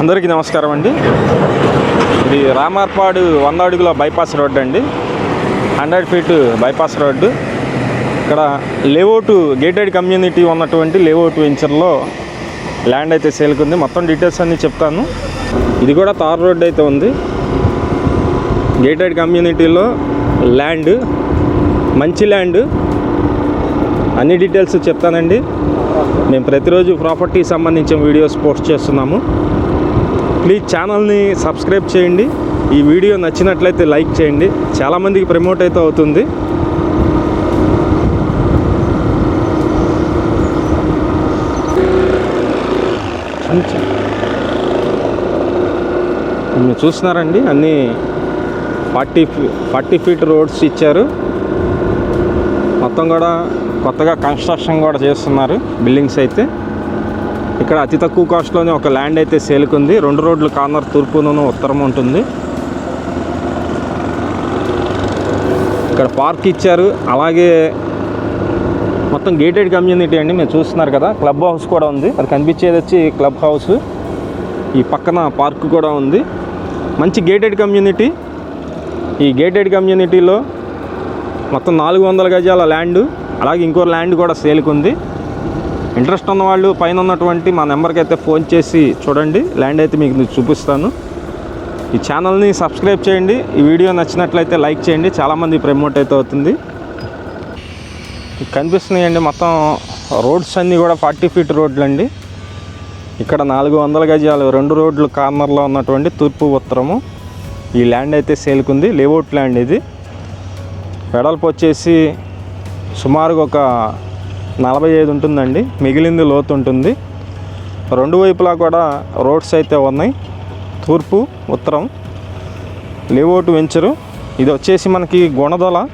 అందరికీ నమస్కారం అండి. ఇది రామార్పాడు వంద అడుగుల బైపాస్ రోడ్ అండి. Hundred feet bypass road. ఇక్కడ లేఅవుట్ గేటెడ్ కమ్యూనిటీ ఉన్నటువంటి లేఅవుట్ వెంచర్లో ల్యాండ్ అయితే సేల్కుంది. మొత్తం డీటెయిల్స్ అన్నీ చెప్తాను. ఇది కూడా తార్ రోడ్ అయితే ఉంది. గేటెడ్ కమ్యూనిటీలో ల్యాండ్ మంచి ల్యాండ్. అన్ని డీటెయిల్స్ చెప్తానండి. మేము ప్రతిరోజు ప్రాపర్టీ సంబంధించిన వీడియోస్ పోస్ట్ చేస్తున్నాము. ప్లీజ్ ఛానల్ని సబ్స్క్రైబ్ చేయండి. ఈ వీడియో నచ్చినట్లయితే లైక్ చేయండి. చాలామందికి ప్రమోట్ అయితే అవుతుంది. మీరు చూస్తున్నారండి అన్నీ ఫార్టీ ఫార్టీ ఫీట్ రోడ్స్ ఇచ్చారు. మొత్తం కూడా కొత్తగా కన్స్ట్రక్షన్ కూడా చేస్తున్నారు బిల్డింగ్స్ అయితే. ఇక్కడ అతి తక్కువ కాస్ట్లోనే ఒక ల్యాండ్ అయితే సేల్కుంది. రెండు రోడ్లు కార్నర్ తూర్పునూ ఉత్తరం ఉంటుంది. ఇక్కడ పార్క్ ఇచ్చారు. అలాగే మొత్తం గేటెడ్ కమ్యూనిటీ అండి. మీరు చూస్తున్నారు కదా క్లబ్ హౌస్ కూడా ఉంది. అది కనిపించేది వచ్చి క్లబ్ హౌస్. ఈ పక్కన పార్క్ కూడా ఉంది. మంచి గేటెడ్ కమ్యూనిటీ. ఈ గేటెడ్ కమ్యూనిటీలో మొత్తం నాలుగు వందల గజాల ల్యాండ్ అలాగే ఇంకో ల్యాండ్ కూడా సేల్కి ఉంది ఇంట్రెస్ట్ ఉన్న వాళ్ళు పైన ఉన్నటువంటి మా నెంబర్కి అయితే ఫోన్ చేసి చూడండి. ల్యాండ్ అయితే మీకు చూపిస్తాను. ఈ ఛానల్ని సబ్స్క్రైబ్ చేయండి. ఈ వీడియో నచ్చినట్లయితే లైక్ చేయండి. చాలామంది ప్రమోట్ అయితే అవుతుంది. కనిపిస్తున్నాయండి మొత్తం రోడ్స్ అన్నీ కూడా ఫార్టీ ఫీట్ రోడ్లు అండి ఇక్కడ నాలుగు వందల గజాలు రెండు రోడ్లు కార్నర్లో ఉన్నటువంటి తూర్పు ఉత్తరము. ఈ ల్యాండ్ అయితే సేల్కుంది. లేఅవుట్ ల్యాండ్ ఇది. వెడల్పు వచ్చేసి సుమారుగా ఒక నలభై ఐదు ఉంటుందండి. మిగిలింది లోతు ఉంటుంది. రెండు వైపులా కూడా రోడ్స్ అయితే ఉన్నాయి. తూర్పు ఉత్తరం లేఅవుట్ వెంచరు. ఇది వచ్చేసి మనకి గుణదల.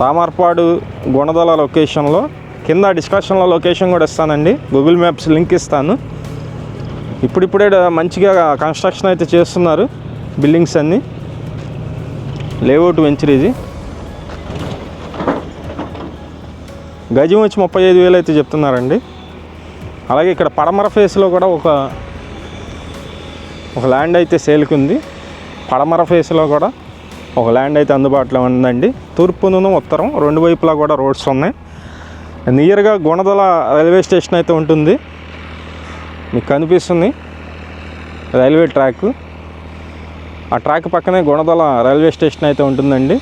తామర్పాడు గుణదల లొకేషన్లో. కింద డిస్కషన్లో లొకేషన్ కూడా ఇస్తానండి. గూగుల్ మ్యాప్స్ లింక్ ఇస్తాను. ఇప్పుడిప్పుడే మంచిగా కన్స్ట్రక్షన్ అయితే చేస్తున్నారు బిల్డింగ్స్ అన్నీ. లేఅవుట్ వెంచర్ ఇది. గజం వచ్చి ముప్పై ఐదు వేలు అయితే చెప్తున్నారండి. అలాగే ఇక్కడ పడమర ఫేస్లో కూడా ఒక ఒక ల్యాండ్ అయితే సేల్కి ఉంది పడమర ఫేస్లో కూడా ఒక ల్యాండ్ అయితే అందుబాటులో ఉందండి. తూర్పును ఉత్తరం రెండు వైపులా కూడా రోడ్స్ ఉన్నాయి. నియర్గా గుణదల రైల్వే స్టేషన్ అయితే ఉంటుంది. మీకు కనిపిస్తుంది రైల్వే ట్రాక్. ఆ ట్రాక్ పక్కనే గుణదల రైల్వే స్టేషన్ అయితే ఉంటుందండి.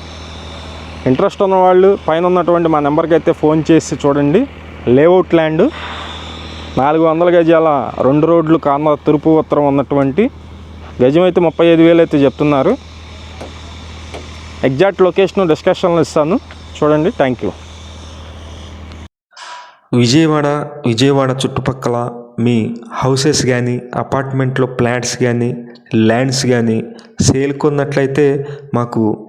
ఇంట్రెస్ట్ ఉన్న వాళ్ళు పైన ఉన్నటువంటి మా నెంబర్కి అయితే ఫోన్ చేసి చూడండి. లేఅవుట్ ల్యాండ్ నాలుగు వందల గజాల రెండు రోడ్లు కాన్న తూర్పు ఉత్తరం ఉన్నటువంటి గజం అయితే ముప్పై ఐదు వేలు అయితే చెప్తున్నారు. ఎగ్జాక్ట్ లొకేషన్ డిస్కషన్లో ఇస్తాను. చూడండి. Thank you. విజయవాడ విజయవాడ చుట్టుపక్కల మీ హౌసెస్ కానీ అపార్ట్మెంట్లో ప్లాట్స్ కానీ ల్యాండ్స్ కానీ సేల్ కొన్నట్లయితే మాకు